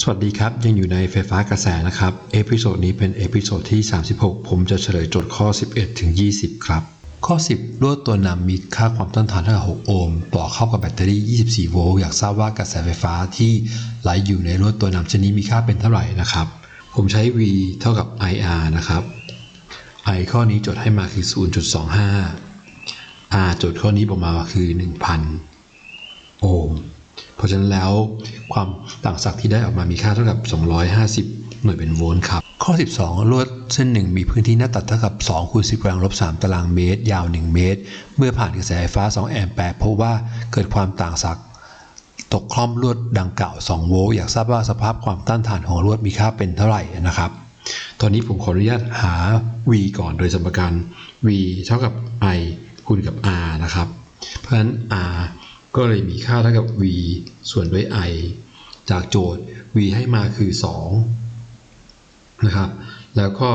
สวัสดีครับ ยังอยู่ในไฟฟ้ากระแสนะครับ เอพิโซดนี้เป็นเอพิโซดที่ 36 ผมจะเฉลยโจทย์ข้อ 11 ถึง 20 ครับ ข้อ 10ลวดตัวนำมีค่าความต้านทานเท่ากับ6โอห์มต่อเข้ากับแบตเตอรี่ 24 โวลต์อยากทราบว่ากระแสไฟฟ้าที่ไหลอยู่ในลวดตัวนำชนิดมีค่าเป็นเท่าไหร่นะครับ ผมใช้ V เท่ากับ IR นะครับ I ข้อนี้โจทย์ให้มาคือ 0.25 R โจทย์ข้อนี้บอกมาว่าคือ 1,000 โอห์มเพราะฉะนั้นแล้ว ความต่างศักย์ที่ได้ออกมามีค่าเท่ากับ 250 หน่วยเป็นโวลต์ครับ ข้อ 12 ลวดเส้นหนึ่งมีพื้นที่หน้าตัดเท่ากับ2คูณ10กำลังลบ3ตารางเมตร ยาว 1 เมตร เมื่อผ่านกระแสไฟฟ้า 2 แอมแปรพบว่าเกิดความต่างศักย์ตกคล่อมลวดดังกล่าว 2 โวลต์อยากทราบว่าสภาพความต้านทานของลวดมีค่าเป็นเท่าไหร่นะครับ ตอนนี้ผมขออนุญาตหา v ก่อนโดยสมการ v เท่ากับ i คูณกับ r นะครับ เพราะฉะนั้น r ก็เลยมีค่าเท่ากับ v ส่วนด้วย i จากโจทย์ v ให้มาคือ 2 นะครับ แล้วก็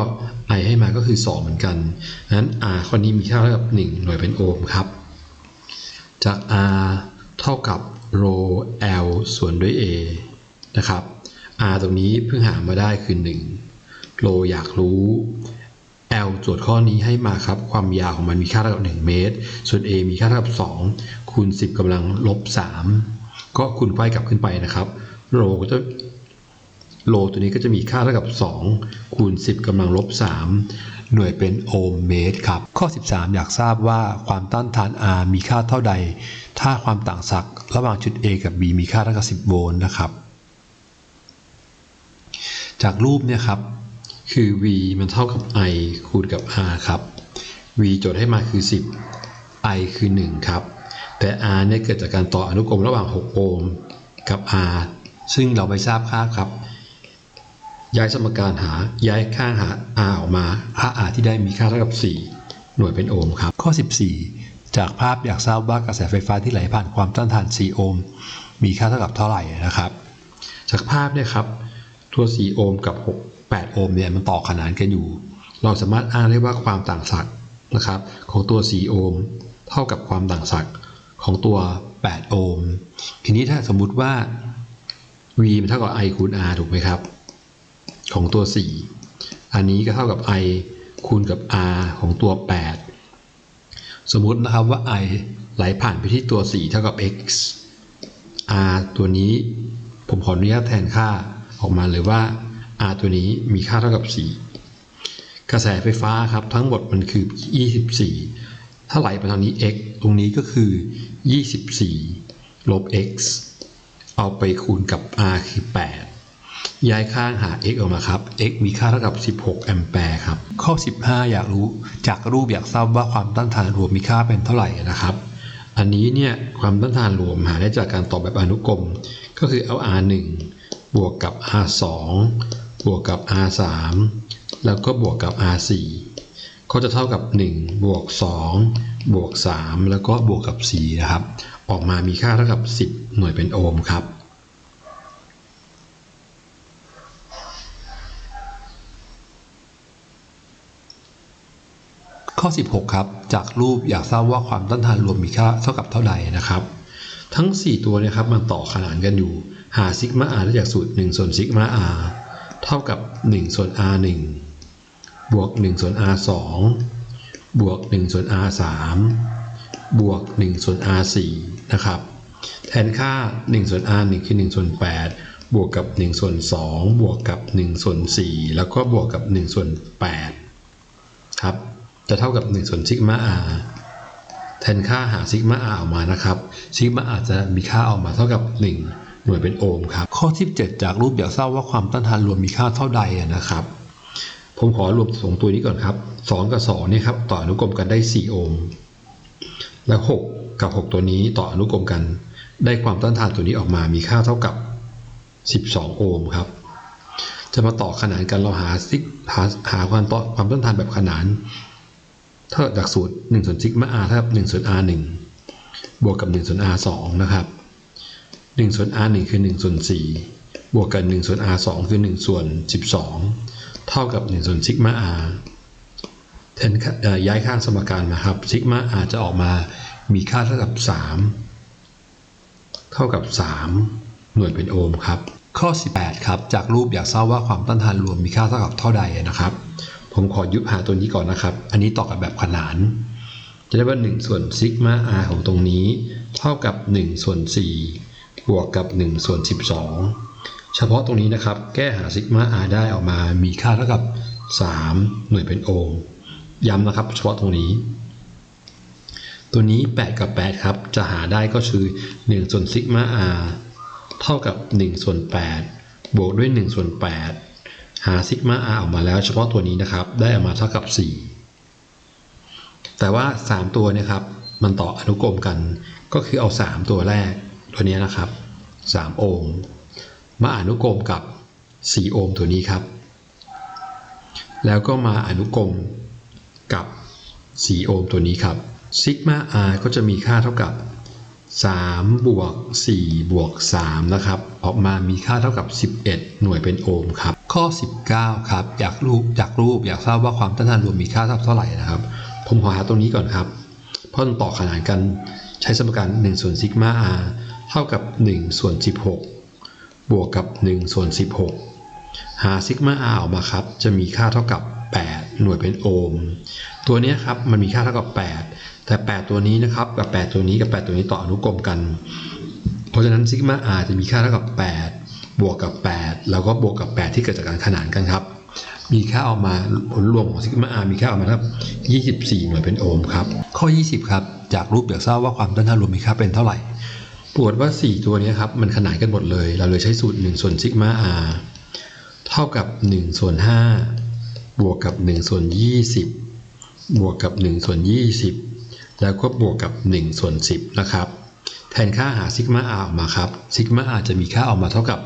i ให้มาก็คือ 2 เหมือนกันนั้น r ข้อนี้มีค่าเท่ากับ 1 หน่วยเป็นโอห์มครับ จาก r เท่ากับ ρ l ส่วนด้วย a นะครับ r ตรงนี้เพิ่งหามาได้คือ1 ρ อยากรู้ โจทย์ข้อนี้ให้มาครับ ความยาวของมันมีค่าเท่ากับ 1 เมตร ส่วน A มีค่าเท่ากับ 2 คูณ 10กำลังลบ 3 ก็คูณไขว้กลับขึ้นไปนะครับโลก็จะโลตัวนี้ก็จะมีค่าเท่ากับ 2 คูณ 10กำลังลบ 3 หน่วยเป็นโอห์มเมตรครับ ข้อ 13 อยากทราบว่าความต้านทาน R มีค่าเท่าใด ถ้าความต่างศักย์ระหว่างจุด A กับ B มีค่าเท่ากับ 10 โวลต์นะครับ จากรูปเนี่ยครับ คือ v มันเท่ากับ i คูณกับ r ครับ v โจทย์ให้มาคือ 10 i คือ 1 ครับ แต่ r เนี่ยเกิดจากการต่ออนุกรมระหว่าง 6 โอห์มกับ r ซึ่งเราไม่ทราบค่าครับ ย้ายสมการหาย้ายค่าหา r ออกมาค่า r ที่ได้มีค่าเท่ากับ 4 หน่วยเป็นโอห์มครับ ข้อ 14 จากภาพอยากทราบว่ากระแสไฟฟ้าที่ไหลผ่านความต้านทาน 4 โอห์มมีค่าเท่ากับเท่าไหร่นะครับ จากภาพเนี่ยครับตัว 4 โอห์มกับ 6 8 โอห์มเนี่ยมันต่อขนานกันอยู่ เราสามารถอ้างได้ว่าความต่างศักย์นะครับของตัว 4 โอห์มเท่ากับความต่างศักย์ของตัว 8 โอห์ม ทีนี้ถ้าสมมุติว่า v มันเท่ากับ i คูณ r ถูกไหมครับ ของตัว 4 อันนี้ก็เท่ากับ i คูณกับ r ของตัว 8 สมมุตินะครับว่า i ไหลผ่านไปที่ตัว 4 เท่ากับ x r ตัวนี้ผมขออนุญาตแทนค่าออกมาเลยว่า r ตัวนี้มีค่าเท่ากับ 4 กระแสไฟฟ้าครับทั้งหมดมันคือ 24 ถ้าไหลไปทางนี้ x ตรงนี้ก็คือ 24 ลบ x เอาไปคูณกับ r คือ 8 ย้ายข้างหา x ออกมาครับ x มีค่าเท่ากับ 16 แอมแปร์ครับ ข้อ 15 อยากรู้จากรูปอยากทราบว่าความต้านทานรวมมีค่าเป็นเท่าไหร่นะครับ อันนี้เนี่ยความต้านทานรวมหาได้จากการต่อแบบอนุกรม ก็คือเอา r1 บวกกับ r2 บวกกับ r3 แล้วก็บวกกับ r4 ก็จะเท่ากับ 1 บวก 2 บวก 3 แล้วก็บวกกับ 4 นะครับ ออกมามีค่าเท่ากับ 10 หน่วยเป็นโอห์มครับข้อ 16 ครับ จากรูปอยากทราบว่าความต้านทานรวมมีค่าเท่ากับเท่าใดนะครับ ทั้ง 4 ตัวเนี่ยครับมันต่อขนานกันอยู่ หาซิกมา r ได้จากสูตร1ส่วนซิกมา r เท่ากับ 1 ส่วน r 1บวก 1 ส่วน r 2บวก 1 ส่วน r 3บวก 1 ส่วน r 4นะครับแทนค่า 1 ส่วน r 1คือ 1 ส่วน 8 บวกกับ 1 ส่วน 2 บวกกับ 1 ส่วน 4 แล้วก็บวกกับ 1 ส่วน 8 ครับ จะเท่ากับ 1 ส่วนซิกมา r แทนค่าหาซิกมา r ออกมานะครับ ซิกมา r จะมีค่าออกมาเท่ากับ 1 หน่วยเป็นโอห์มครับ ข้อที่7จากรูปอยากทราบว่าความต้านทานรวมมีค่าเท่าใดนะครับ ผมขอรวมสองตัวนี้ก่อนครับ 2 กับ2เนี่ยครับต่ออนุกรมกันได้ 4 โอห์มแล้ว6กับ 6 ตัวนี้ต่ออนุกรมกัน ได้ความต้านทานตัวนี้ออกมามีค่าเท่ากับ 12 โอห์มครับจะมาต่อขนานกันเราหาซิกหาหาความต่อความต้านทานแบบขนานเท่าจากสูตร1ส่วนซิกมา r เท่ากับ1ส่วน r 1บวกกับ1ส่วน r 2นะครับ 1ส่วน r 1คือ1ส่วน4บวกกับ1ส่วน r 2คือ1ส่วน12 เท่ากับ1ส่วนซิกมา r แทนย้ายข้างสมการมาครับซิกมา r จะออกมามีค่าเท่ากับ 3 เท่ากับ 3 หน่วยเป็นโอห์มครับ ข้อ 18 ครับ จากรูปอยากทราบว่าความต้านทานรวมมีค่าเท่ากับเท่าใดนะครับ ผมขอยุบหาตัวนี้ก่อนนะครับ อันนี้ต่อกับแบบขนาน จะได้ว่า 1 ส่วนซิกมา r ของตรงนี้ เท่ากับ 1 ส่วน 4 บวกกับ1ส่วน12 เฉพาะตรงนี้นะครับ แก้หาซิกมา r ได้ออกมามีค่าเท่ากับ 3 หน่วยเป็นโอห์มย้ำนะครับ เฉพาะตรงนี้ ตัวนี้ 8 กับ 8 ครับ จะหาได้ก็คือ1ส่วนซิกมา r เท่ากับ1ส่วน8บวกด้วย1ส่วน8หาซิกมา r ออกมาแล้วเฉพาะตัวนี้นะครับ ได้ออกมาเท่ากับ 4 แต่ว่า 3 ตัวเนะครับ มันต่ออนุกรมกัน ก็คือเอา 3 ตัวแรกตัวนี้นะครับ 3 โอห์มมาอนุกรมกับ 4 โอห์มตัวนี้ครับ แล้วก็มาอนุกรมกับ 4 โอห์มตัวนี้ครับซิกมา r ก็จะมีค่าเท่ากับ 3 บวก 4 บวก 3 นะครับ ออกมามีค่าเท่ากับ 11 หน่วยเป็นโอห์มครับ ข้อ 19 ครับ อยากรูปอยากรูปอยากทราบว่าความต้านทานรวมมีค่าเท่าเท่าไหร่นะครับ ผมขอหาตรงนี้ก่อนครับ เพราะต่อขนานกันใช้สมการ1ส่วนซิกมา r เท่ากับ1ส่วน16 บวกกับ1ส่วน16 หาซิกมา r ออกมาครับ จะมีค่าเท่ากับ 8 หน่วยเป็นโอห์ม ตัวนี้ครับมันมีค่าเท่ากับ 8 แต่ 8 ตัวนี้นะครับกับ 8 ตัวนี้กับ 8 ตัวนี้ต่ออนุกรมกัน เพราะฉะนั้นซิกมา r จะมีค่าเท่ากับ 8 บวกกับ 8 แล้วก็บวกกับ 8 ที่เกิดจากการขนานกันครับ มีค่าออกมาผลรวมของซิกมา r มีค่าออกมาครับ24 หน่วยเป็นโอห์มครับ ข้อ 20 ครับ จากรูปอยากทราบว่าความต้านทานรวมมีค่าเป็นเท่าไหร่ ปรากฏว่า 4 ตัวนี้ครับ มันขนานกันหมดเลย เราเลยใช้สูตร 1 ส่วนซิกมา r เท่ากับ 1 ส่วน 5 บวกกับ 1 ส่วน 20 บวกกับ 1 ส่วน 20 แล้วก็บวกกับ 1 ส่วน 10 นะครับ แทนค่าหาซิกมา r ออกมาครับซิกมา r จะมีค่าออกมาเท่ากับ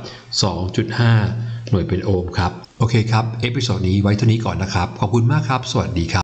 2.5 หน่วยเป็นโอห์มครับ โอเคครับ เอพิโซดนี้ไว้เท่านี้ก่อนนะครับ ขอบคุณมากครับ สวัสดีครับ